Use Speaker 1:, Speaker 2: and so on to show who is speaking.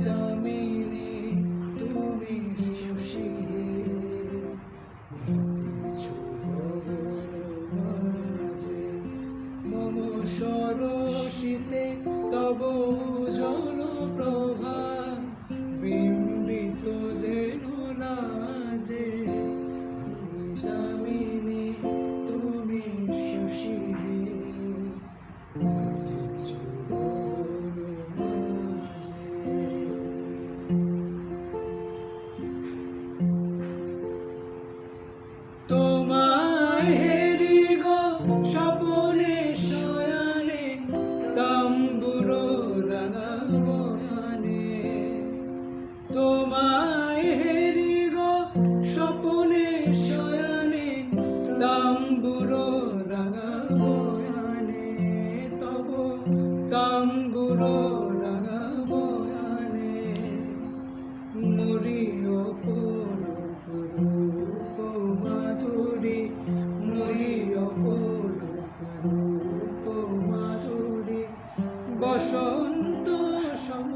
Speaker 1: জামিনে তুমি সুশী মম সরসিতে তব জন প্রভা বিম্বিত যেন রাজে তোমায় হেরি গো স্বপনে শয়ানে তাম্বুরো রাঙা বয়ানে তোমায় হেরি গো স্বপনে শয়ানে তাম্বুরো রাঙা বয়ানে তব তাম্বুরো বসন্ত সম